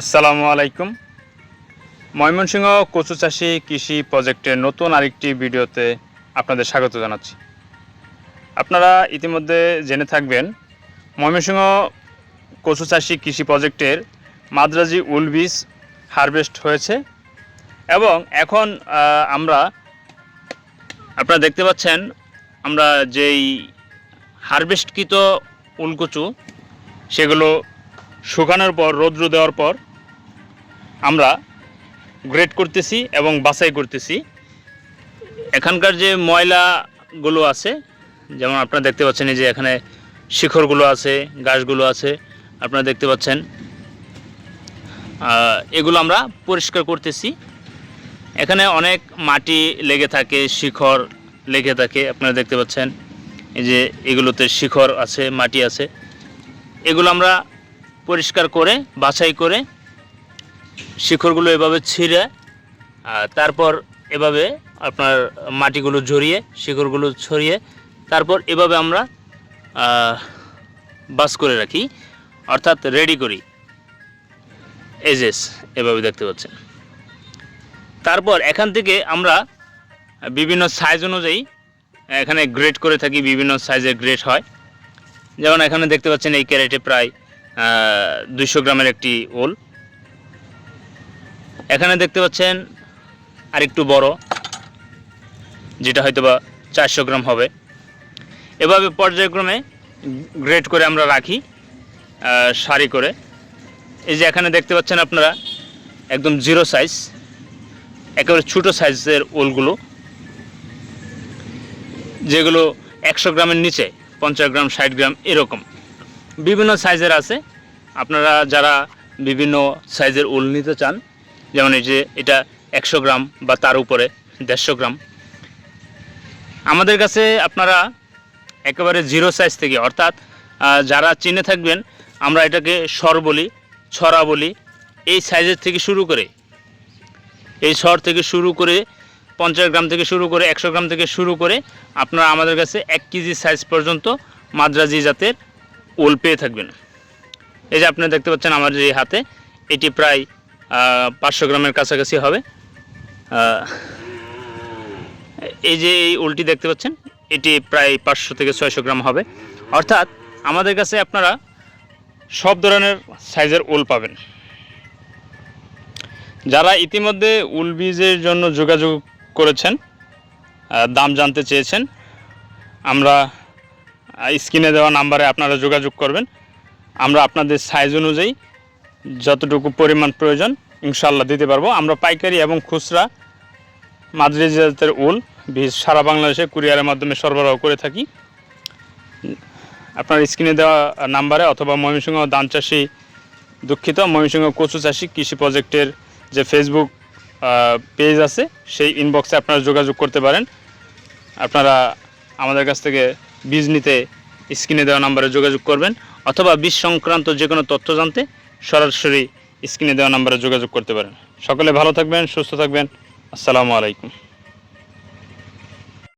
আসসালামু আলাইকুম। ময়মনসিংহ কচু চাষি কৃষি প্রজেক্টের নতুন আরেকটি ভিডিওতে আপনাদের স্বাগত জানাচ্ছি। আপনারা ইতিমধ্যে জেনে থাকবেন, ময়মনসিংহ কচু চাষি কৃষি প্রজেক্টের মাদ্রাজি উল বীজ হারভেস্ট হয়েছে এবং এখন আমরা, আপনারা দেখতে পাচ্ছেন, আমরা যেই হারভেস্টকৃত উলকচু সেগুলো শুকানোর পর, রৌদ্র দেওয়ার পর আমরা গ্রেড করতেছি এবং বাছাই করতেছি। এখানকার যে ময়লাগুলো আছে, যেমন আপনারা দেখতে পাচ্ছেন যে এখানে শিখরগুলো আছে, গাছগুলো আছে, আপনারা দেখতে পাচ্ছেন এগুলো আমরা পরিষ্কার করতেছি। এখানে অনেক মাটি লেগে থাকে, শিখর লেগে থাকে, আপনারা দেখতে পাচ্ছেন। এই যে এগুলোতে শিখর আছে, মাটি আছে। এগুলো আমরা পরিষ্কার করে, বাছাই করে শিখরগুলো এভাবে ছিঁড়ে তারপর এভাবে আপনার মাটিগুলো ঝরিয়ে শিকড়গুলো ছড়িয়ে, তারপর এভাবে আমরা বাস করে রাখি, অর্থাৎ রেডি করি। এজেস এভাবে দেখতে পাচ্ছেন। তারপর এখান থেকে আমরা বিভিন্ন সাইজ অনুযায়ী এখানে গ্রেড করে থাকি, বিভিন্ন সাইজের গ্রেড হয়। যেমন এখানে দেখতে পাচ্ছেন এই ক্যারেটে প্রায় দুইশো গ্রামের একটি ওল। এখানে দেখতে পাচ্ছেন আরেকটু বড়, যেটা হয়তো বা চারশো গ্রাম হবে। এভাবে পর্যায়ক্রমে গ্রেড করে আমরা রাখি সারি করে। এই যে এখানে দেখতে পাচ্ছেন আপনারা, একদম জিরো সাইজ, একেবারে ছোটো সাইজের ওলগুলো, যেগুলো একশো গ্রামের নিচে, পঞ্চাশ গ্রাম, ষাট গ্রাম, এরকম। বিভিন্ন সাইজের আছে। আপনারা যারা বিভিন্ন সাইজের উল নিতে চান, যেমন এই যে এটা একশো গ্রাম বা তার উপরে দেড়শো গ্রাম। আমাদের কাছে আপনারা একেবারে জিরো সাইজ থেকে, অর্থাৎ যারা চিনে থাকবেন, আমরা এটাকে স্বর বলি, ছড়া বলি, এই সাইজের থেকে শুরু করে, এই স্বর থেকে শুরু করে, পঞ্চাশ গ্রাম থেকে শুরু করে, একশো গ্রাম থেকে শুরু করে, আপনারা আমাদের কাছে এক কেজি সাইজ পর্যন্ত মাদ্রাজি জাতের ওল পেয়ে থাকবেন। এই যে আপনারা দেখতে পাচ্ছেন আমার যে হাতে, এটি প্রায় পাঁচশো গ্রামের কাছাকাছি হবে। এই যে এই উলটি দেখতে পাচ্ছেন, এটি প্রায় পাঁচশো থেকে ছয়শো গ্রাম হবে। অর্থাৎ আমাদের কাছে আপনারা সব ধরনের সাইজের উল পাবেন। যারা ইতিমধ্যে উল বীজের জন্য যোগাযোগ করেছেন দাম জানতে চেয়েছেন, আমরা স্ক্রিনে দেওয়া নাম্বারে আপনারা যোগাযোগ করবেন। আমরা আপনাদের সাইজ অনুযায়ী যতটুকু পরিমাণ প্রয়োজন ইনশাল্লাহ দিতে পারব। আমরা পাইকারি এবং খুচরা মাদ্রাজ জাতের উল সারা বাংলাদেশে কুরিয়ারের মাধ্যমে সরবরাহ করে থাকি। আপনার স্ক্রিনে দেওয়া নাম্বারে অথবা ময়মনসিংহ ধান চাষি দুঃখিত, ময়মনসিংহ কচু চাষি কৃষি প্রজেক্টের যে ফেসবুক পেজ আছে, সেই ইনবক্সে আপনারা যোগাযোগ করতে পারেন। আপনারা আমাদের কাছ থেকে বীজ নিতে স্ক্রিনে দেওয়া নাম্বারে যোগাযোগ করবেন অথবা বীজ সংক্রান্ত যে কোনো তথ্য জানতে সরাসরি স্ক্রিনে দেওয়া নাম্বারে যোগাযোগ করতে পারেন। সকলে ভালো থাকবেন, সুস্থ থাকবেন। আসসালামু আলাইকুম।